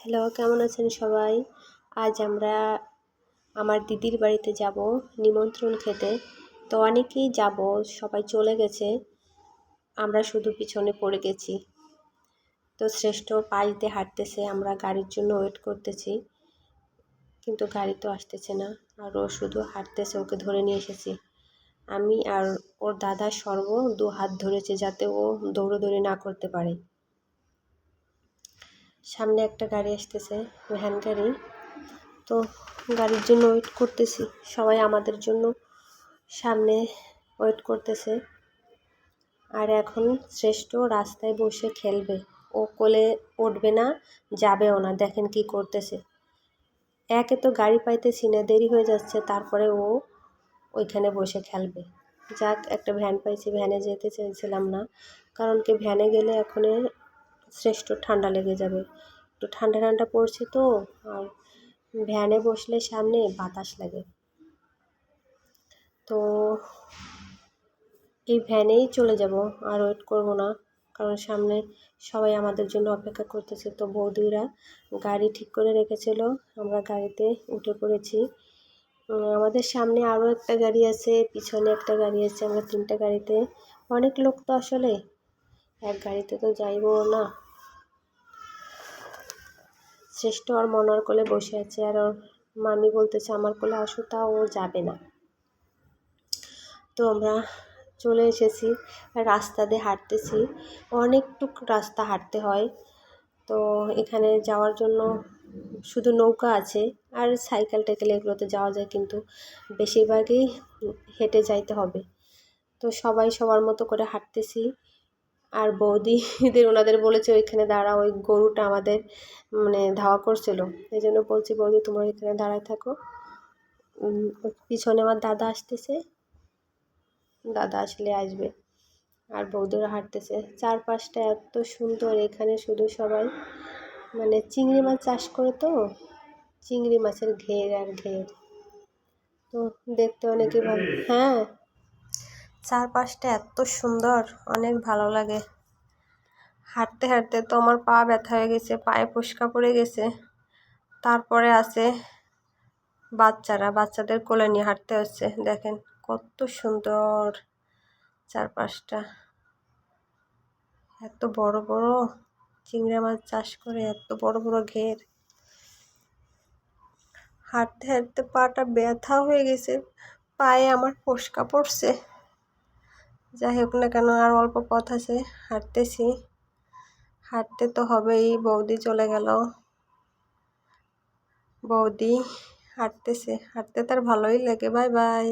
Hello কেমন আছেন সবাই? আজ আমরা আমার দিদির বাড়িতে যাব নিমন্ত্রণ খেতে। তো অনেকেই যাব, সবাই চলে গেছে। আমরা শুধু পিছনে পড়ে গেছি। তো শ্রেষ্ঠ দিয়ে হাঁটতেছে, আমরা গাড়ির জন্য ওয়েট করতেছি। কিন্তু গাড়ি তো আসতেছে না, আর ও শুধু হাঁটতেছে, ওকে ধরে নিয়ে এসেছি। আমি আর ওর দাদা সর্ব দু হাত ধরেছে যাতে ও দৌড়োদৌড়ি না করতে পারে। সামনে একটা গাড়ি আসতেছে, ভ্যান গাড়ি। তো গাড়ির জন্য ওয়েট করতেছি। সবাই আমাদের জন্য সামনে ওয়েট করতেছে। আর এখন শ্রেষ্ঠ রাস্তায় বসে খেলবে। ও কোলে উঠবে না, যাবেও না। দেখেন কি করতেছে। একে তো গাড়ি পাইতেছি না, দেরি হয়ে যাচ্ছে। তারপরে ও ওইখানে বসে খেলবে। যাক, একটা ভ্যান পাইছি, ভ্যানে যেতে চেয়েছিলাম না। কারণ কি ভ্যানে গেলে এখন শ্রেষ্ঠ ঠান্ডা লেগে যাবে। একটু ঠান্ডা ঠান্ডা পড়ছে তো, আর ভ্যানে বসলে সামনে বাতাস লাগে। তো এই ভ্যানেই চলে যাব, আর ওয়েট করব না, কারণ সামনে সবাই আমাদের জন্য অপেক্ষা করতেছে। তো বৌদিরা গাড়ি ঠিক করে রেখেছিল, আমরা গাড়িতে উঠে পড়েছি। আমাদের সামনে আরও একটা গাড়ি আছে, পিছনে একটা গাড়ি আছে, আমরা তিনটা গাড়িতে। অনেক লোক তো আসলে এক গাড়িতে তো যাইবও না। শ্রেষ্ঠ আর মনার কোলে বসে আছে আর ওর মামি বলতেছে, আমার কোলে আসো, তা ও যাবে না। তো আমরা চলে এসেছি, রাস্তা দিয়ে হাঁটতেছি। অনেকটুক রাস্তা হাঁটতে হয়। তো এখানে যাওয়ার জন্য শুধু নৌকা আছে আর সাইকেল টাইকেল এগুলোতে যাওয়া যায়, কিন্তু বেশিরভাগই হেঁটে যাইতে হবে। তো সবাই সবার মতো করে হাঁটতেছি। আর বৌদিদের ওনাদের বলেছে ওইখানে দাঁড়া ওই গরুটা আমাদের মানে ধাওয়া করছিল। এই জন্য বলছি, বৌদি, তোমরা ওইখানে দাঁড়ায় থাকো। পিছনে আমার দাদা আসতেছে। দাদা আসলে আসবে। আর বৌদিরা হাঁটতেছে। চারপাশটা এত সুন্দর, এখানে শুধু সবাই মানে চিংড়ি মাছ চাষ করে তো, চিংড়ি মাছের ঘের আর ঘের। তো দেখতে অনেকে ভালো হ্যাঁ। চারপাশটা এত সুন্দর, অনেক ভালো লাগে। হাঁটতে হাঁটতে তো আমার পা ব্যথা হয়ে গেছে, পায়ে ফুসকা পড়ে গেছে। তারপরে আছে বাচ্চারা, বাচ্চাদের কোলে নিয়ে হাঁটতে হচ্ছে, দেখেন কত সুন্দর চারপাশটা। এত বড় বড় চিংড়ি মাছ চাষ করে, এত বড় বড় ঘের। হাঁটতে হাঁটতে পাটা ব্যথা হয়ে গেছে, পায়ে আমার ফসকা পড়ছে। যাই হোক না কেন, আর অল্প পথ আছে, হাঁটতেছি। হাঁটতে তো হবেই, বৌদি চলে গেল। বৌদি হাঁটতেছে, হাঁটতে তার ভালোই লাগে, বাই বাই।